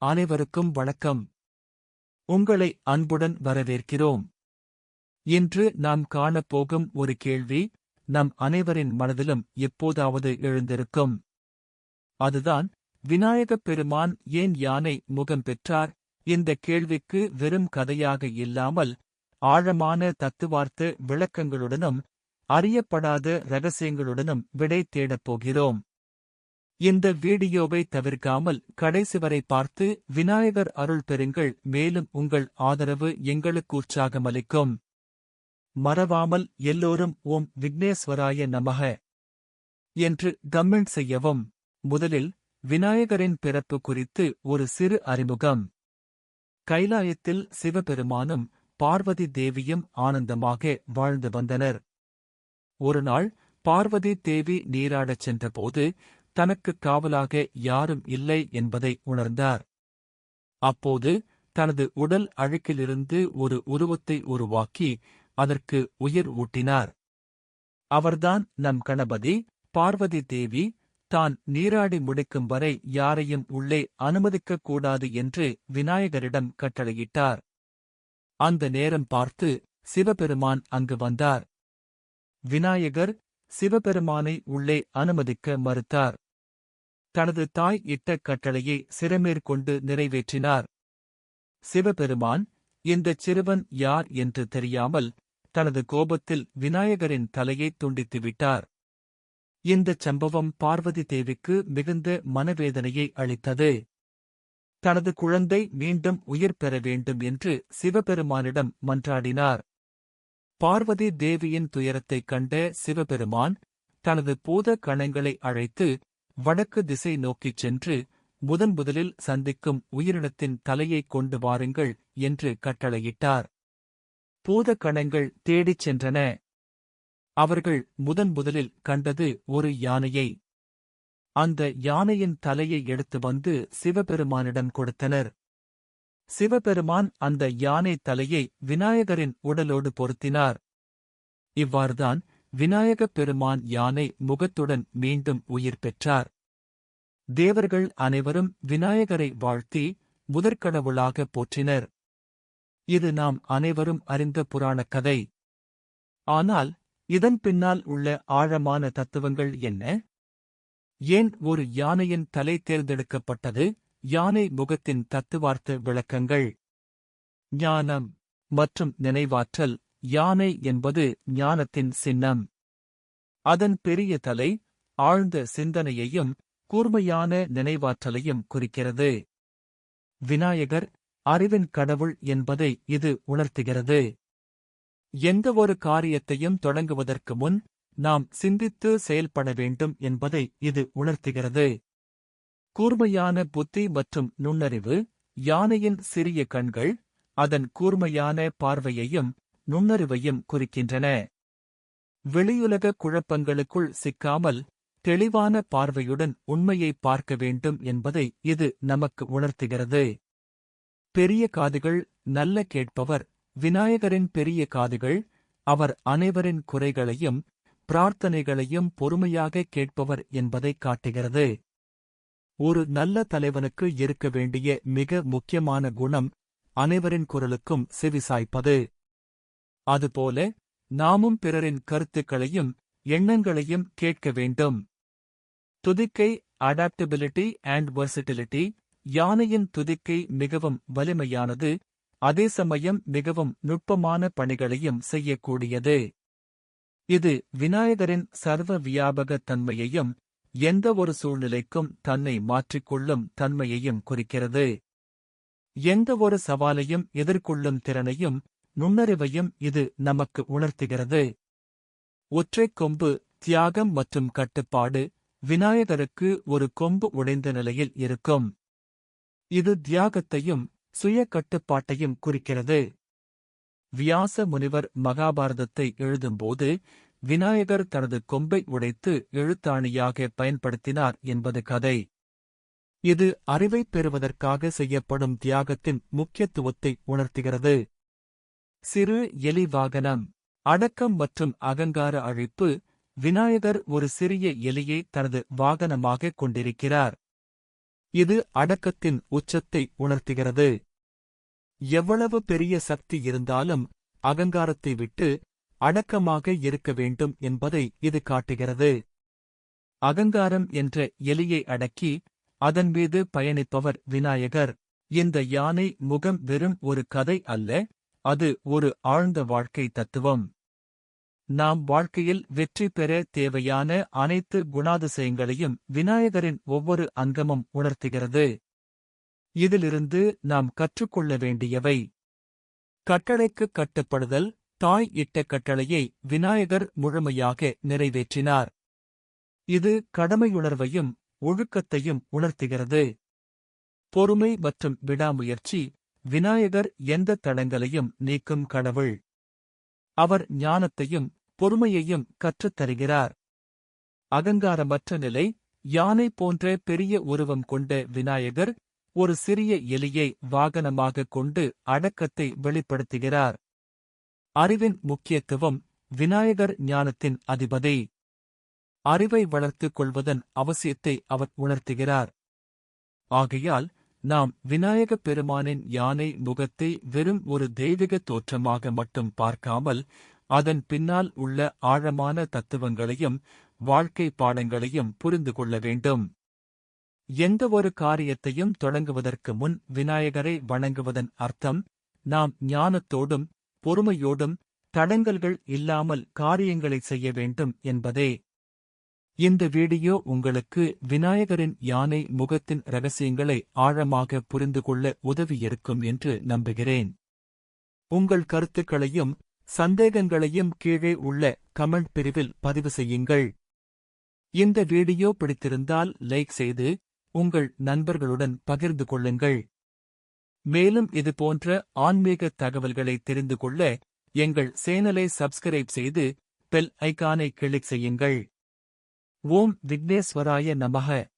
அனைவருக்கும் வணக்கம். உங்களை அன்புடன் வரவேற்கிறோம். இன்று நாம் காணப்போகும் ஒரு கேள்வி நம் அனைவரின் மனதிலும் எப்போதாவது எழுந்திருக்கும். அதுதான் விநாயகப் பெருமான் ஏன் யானை முகம் பெற்றார்? இந்த கேள்விக்கு வெறும் கதையாக இல்லாமல் ஆழமான தத்துவார்த்த விளக்கங்களுடனும் அறியப்படாத ரகசியங்களுடனும் விடை தேடப் போகிறோம். இந்த வீடியோவை தவிர்க்காமல் கடைசி வரை பார்த்து விநாயகர் அருள் பெறுங்கள் மேலும் உங்கள் ஆதரவு எங்களுக்கு உற்சாகமளிக்கும். மறவாமல் எல்லோரும் ஓம் விக்னேஸ்வராய நமக. என்று கமெண்ட் செய்யவும். முதலில் விநாயகரின் பிறப்பு குறித்து ஒரு சிறு அறிமுகம். கைலாயத்தில் சிவபெருமானும் பார்வதி தேவியும் ஆனந்தமாக வாழ்ந்து வந்தனர். ஒருநாள் பார்வதி தேவி நீராடச் சென்றபோது தனக்கு காவலாக யாரும் இல்லை என்பதை உணர்ந்தார். அப்போது தனது உடல் அழுக்கிலிருந்து ஒரு உருவத்தை உருவாக்கி அதற்கு உயிர் ஊட்டினார். அவர்தான் நம் கணபதி பார்வதி தேவி தான் நீராடி முடிக்கும் வரை யாரையும் உள்ளே அனுமதிக்கக் கூடாது என்று விநாயகரிடம் கட்டளையிட்டார். அந்த நேரம் பார்த்து சிவபெருமான் அங்கு வந்தார். விநாயகர் சிவபெருமானை உள்ளே அனுமதிக்க மறுத்தார். தனது தாய் இட்ட கட்டளையை சிறமேற்கொண்டு நிறைவேற்றினார். சிவபெருமான் இந்தச் சிறுவன் யார் என்று தெரியாமல் தனது கோபத்தில் விநாயகரின் தலையை துண்டித்துவிட்டார் இந்தச் சம்பவம் பார்வதி தேவிக்கு மிகுந்த மனவேதனையை அளித்தது. தனது குழந்தை மீண்டும் உயிர் பெற வேண்டும் என்று சிவபெருமானிடம் மன்றாடினார். பார்வதி தேவியின் துயரத்தைக் கண்ட சிவபெருமான் தனது பூத கணங்களை அழைத்து வடக்கு திசை நோக்கிச் சென்று முதன் முதலில் சந்திக்கும் உயிரினத்தின் தலையைக் கொண்டு வாருங்கள் என்று கட்டளையிட்டார். பூத கணங்கள் தேடிச் சென்றன. அவர்கள் முதன் முதலில் கண்டது ஒரு யானையை. அந்த யானையின் தலையை எடுத்து வந்து சிவபெருமானிடம் கொடுத்தனர். சிவபெருமான் அந்த யானை தலையை விநாயகரின் உடலோடு பொருத்தினார். இவ்வாறுதான் விநாயகப் பெருமான் யானை முகத்துடன் மீண்டும் உயிர் பெற்றார். தேவர்கள் அனைவரும் விநாயகரை வாழ்த்தி முதற்கடவுளாக போற்றினர். இது நாம் அனைவரும் அறிந்த புராணக் கதை. ஆனால் இதன் பின்னால் உள்ள ஆழமான தத்துவங்கள் என்ன? ஏன் ஒரு யானையின் தலை தேர்ந்தெடுக்கப்பட்டது? யானை முகத்தின் தத்துவார்த்த விளக்கங்கள். ஞானம் மற்றும் நினைவாற்றல் யானை என்பது ஞானத்தின் சின்னம். அதன் பெரிய தலை ஆழ்ந்த சிந்தனையையும் கூர்மையான நினைவாற்றலையும் குறிக்கிறது. விநாயகர் அறிவின் கடவுள் என்பதை இது உணர்த்துகிறது. எந்தவொரு காரியத்தையும் தொடங்குவதற்கு முன் நாம் சிந்தித்து செயல்பட வேண்டும் என்பதை இது உணர்த்துகிறது. கூர்மையான புத்தி மற்றும் நுண்ணறிவு யானையின் சிறிய கண்கள் அதன் கூர்மையான பார்வையையும் நுண்ணறிவையும் குறிக்கின்றன. வெளியுலக குழப்பங்களுக்குள் சிக்காமல் தெளிவான பார்வையுடன் உண்மையை பார்க்க வேண்டும் என்பதை இது நமக்கு உணர்த்துகிறது. பெரிய காதுகள் நல்ல கேட்பவர் விநாயகரின் பெரிய காதுகள் அவர் அனைவரின் குறைகளையும் பிரார்த்தனைகளையும் பொறுமையாக கேட்பவர் என்பதை காட்டுகிறது. ஒரு நல்ல தலைவனுக்கு இருக்க வேண்டிய மிக முக்கியமான குணம் அனைவரின் குரலுக்கும் செவிசாய்ப்பது. அதுபோல நாமும் பிறரின் கருத்துக்களையும் எண்ணங்களையும் கேட்க வேண்டும். துதிக்கை அடாப்டபிலிட்டி அண்ட் வெர்சிட்டிலிட்டி யானையின் துதிக்கை மிகவும் வலிமையானது அதே சமயம் மிகவும் நுட்பமான பணிகளையும் செய்யக்கூடியது. இது விநாயகரின் சர்வ வியாபக தன்மையையும் எந்த ஒரு சூழ்நிலைக்கும் தன்னை மாற்றிக்கொள்ளும் தன்மையையும் குறிக்கிறது. எந்த ஒரு சவாலையும் எதிர்கொள்ளும் திறனையும் நுண்ணறிவையும் இது நமக்கு உணர்த்துகிறது. ஒற்றைக் கொம்பு தியாகம் மற்றும் கட்டுப்பாடு விநாயகருக்கு ஒரு கொம்பு உடைந்த நிலையில் இருக்கும். இது தியாகத்தையும் சுய கட்டுப்பாட்டையும் குறிக்கிறது. வியாச முனிவர் மகாபாரதத்தை எழுதும்போது விநாயகர் தனது கொம்பை உடைத்து எழுத்தாணியாக பயன்படுத்தினார் என்பது கதை. இது அறிவைப் பெறுவதற்காக செய்யப்படும் தியாகத்தின் முக்கியத்துவத்தை உணர்த்துகிறது. சிறு எலி வாகனம் அடக்கம் மற்றும் அகங்கார அழிப்பு விநாயகர் ஒரு சிறிய எலியை தனது வாகனமாக கொண்டிருக்கிறார். இது அடக்கத்தின் உச்சத்தை உணர்த்துகிறது. எவ்வளவு பெரிய சக்தி இருந்தாலும் அகங்காரத்தை விட்டு அடக்கமாக இருக்க வேண்டும் என்பதை இது காட்டுகிறது. அகங்காரம் என்ற எலியை அடக்கி அதன் மீது பயணிப்பவர் விநாயகர். இந்த யானை முகம் வெறும் ஒரு கதை அல்ல அது ஒரு ஆழ்ந்த வாழ்க்கை தத்துவம். நாம் வாழ்க்கையில் வெற்றி பெற தேவையான அனைத்து குணாதிசயங்களையும் விநாயகரின் ஒவ்வொரு அங்கமும் உணர்த்துகிறது. இதிலிருந்து நாம் கற்றுக்கொள்ள வேண்டியவை. கட்டளைக்கு கட்டுப்படுதல் தாய் இட்ட கட்டளையை விநாயகர் முழுமையாக நிறைவேற்றினார். இது கடமையுணர்வையும் ஒழுக்கத்தையும் உணர்த்துகிறது. பொறுமை மற்றும் விடாமுயற்சி விநாயகர் எந்த தடங்களையும் நீக்கும் கடவுள். அவர் ஞானத்தையும் பொறுமையையும் கற்றுத் தருகிறார் அகங்காரமற்ற நிலை யானை போன்ற பெரிய உருவம் கொண்ட விநாயகர் ஒரு சிறிய எலியை வாகனமாக கொண்டு அடக்கத்தை வெளிப்படுத்துகிறார். அறிவின் முக்கியத்துவம் விநாயகர் ஞானத்தின் அதிபதி. அறிவை வளர்த்துக் கொள்வதன் அவசியத்தை அவர் உணர்த்துகிறார். ஆகையால் நாம் விநாயகப் பெருமானின் யானை முகத்தை வெறும் ஒரு தெய்வீக தோற்றமாக மட்டும் பார்க்காமல் அதன் பின்னால் உள்ள ஆழமான தத்துவங்களையும் வாழ்க்கை பாடங்களையும் புரிந்து கொள்ள வேண்டும். எந்த ஒரு காரியத்தையும் தொடங்குவதற்கு முன் விநாயகரை வணங்குவதன் அர்த்தம் நாம் ஞானத்தோடும் பொறுமையோடும் தடங்கல்கள் இல்லாமல் காரியங்களை செய்ய வேண்டும் என்பதே. இந்த வீடியோ உங்களுக்கு விநாயகரின் யானை முகத்தின் ரகசியங்களை ஆழமாக புரிந்து கொள்ள உதவியிருக்கும் என்று நம்புகிறேன். உங்கள் கருத்துக்களையும் சந்தேகங்களையும் கீழே உள்ள கமெண்ட் பிரிவில் பதிவு செய்யுங்கள். இந்த வீடியோ பிடித்திருந்தால் லைக் செய்து உங்கள் நண்பர்களுடன் பகிர்ந்து கொள்ளுங்கள். மேலும் இது போன்ற ஆன்மீக தகவல்களை தெரிந்து கொள்ள எங்கள் சேனலை சப்ஸ்கிரைப் செய்து பெல் ஐக்கானை கிளிக் செய்யுங்கள். ஓம் விக்னேஸ்வராய நமக.